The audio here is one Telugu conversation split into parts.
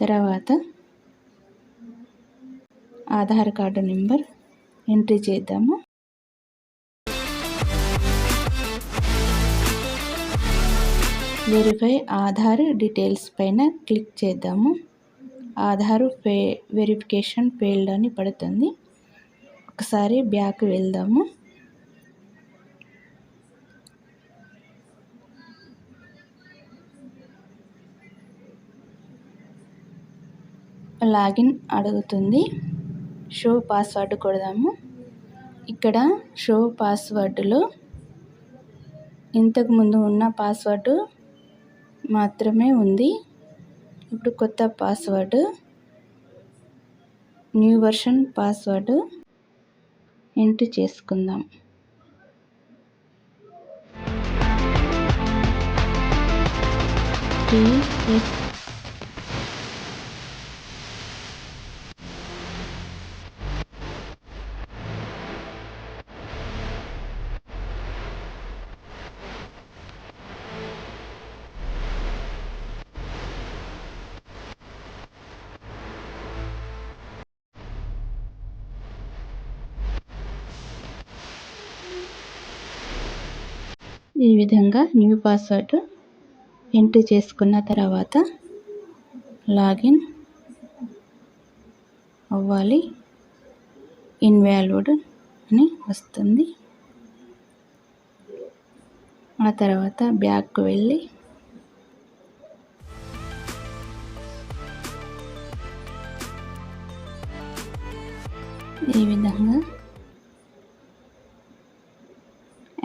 తర్వాత ఆధార్ కార్డు నెంబర్ ఎంట్రీ చేద్దాము. వెరిఫై ఆధార్ డీటెయిల్స్ పైన క్లిక్ చేద్దాము. ఆధార్ ఫే వెరిఫికేషన్ ఫెయిల్డ్ అని పడుతుంది. ఒకసారి బ్యాక్ వెళ్దాము. లాగిన్ అడుగుతుంది. షో పాస్వర్డ్ కొడదాము. ఇక్కడ షో పాస్వర్డ్లో ఇంతకుముందు ఉన్న పాస్వర్డ్ మాత్రమే ఉంది. ఇప్పుడు కొత్త password new version password enter చేసుకుందాం. టీఎస్ ఈ విధంగా న్యూ పాస్వర్డ్ ఎంట్రీ చేసుకున్న తర్వాత లాగిన్ అవ్వాలి. ఇన్వాల్వ్డ్ అని వస్తుంది. ఆ తర్వాత బ్యాక్కు వెళ్ళి ఈ విధంగా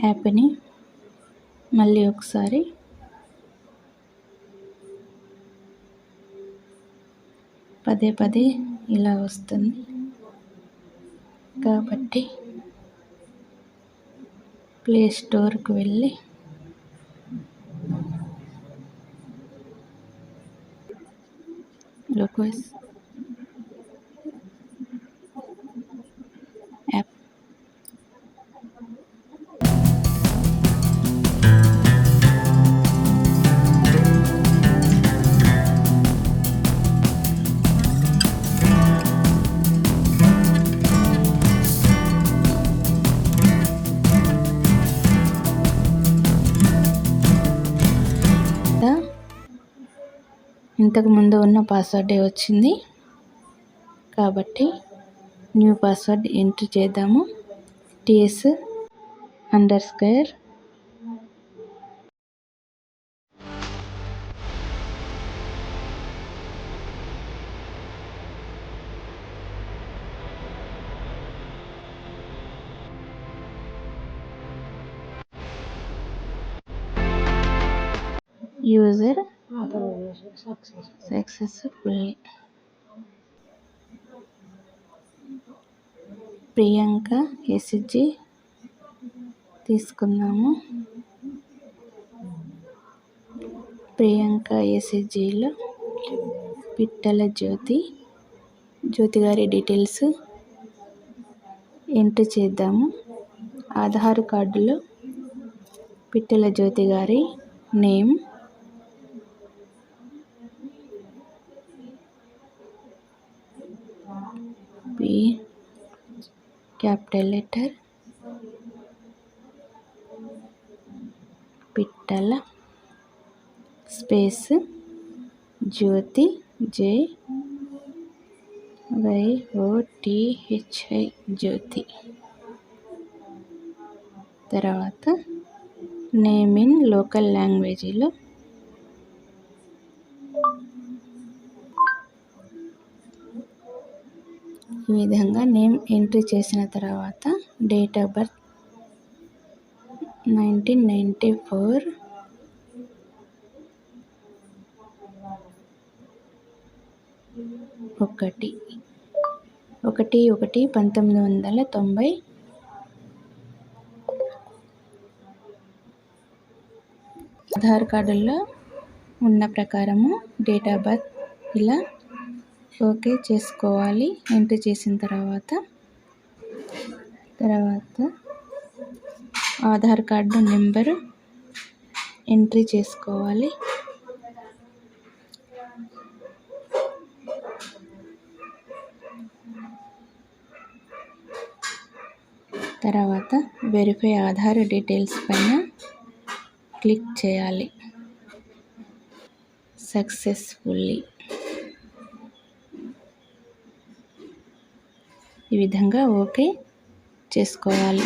యాప్ని మళ్ళీ ఒకసారి. పదే పదే ఇలా వస్తుంది. కాబట్టి ప్లే స్టోర్కి వెళ్ళి లోకేష్ ఇంతకు ముందు ఉన్న పాస్వర్డే వచ్చింది. కాబట్టి న్యూ పాస్వర్డ్ ఎంట్రీ చేద్దాము. TS under square user successfully Priyanka S తీసుకుందాము ప్రియాంక ఎస్జిలో పిట్టల జ్యోతి. జ్యోతి గారి డీటెయిల్స్ ఎంటర్ చేద్దాము. ఆధార్ కార్డులో పిట్టల జ్యోతి గారి name. Capital letter Pittala space Jyoti J Y O T H I Jyoti తర్వాత నేమ్ ఇన్ లోకల్ లాంగ్వేజీలో ఈ విధంగా నేమ్ ఎంట్రీ చేసిన తర్వాత date of birth nineteen ninety four. ఒకటి. ఒకటి ఒకటి పంతొమ్మిది వందల తొంభై ఆధార్ కార్డుల్లో ఉన్న ప్రకారము డేట్ ఆఫ్ బర్త్ ఇలా ఓకే చేసుకోవాలి. ఎంట్రీ చేసిన తర్వాత తర్వాత ఆధార్ కార్డు నెంబరు ఎంట్రీ చేసుకోవాలి. తర్వాత వెరిఫై ఆధార్ డీటెయిల్స్ పైన క్లిక్ చేయాలి. సక్సెస్ఫుల్లీ ఈ విధంగా ఓకే చేసుకోవాలి.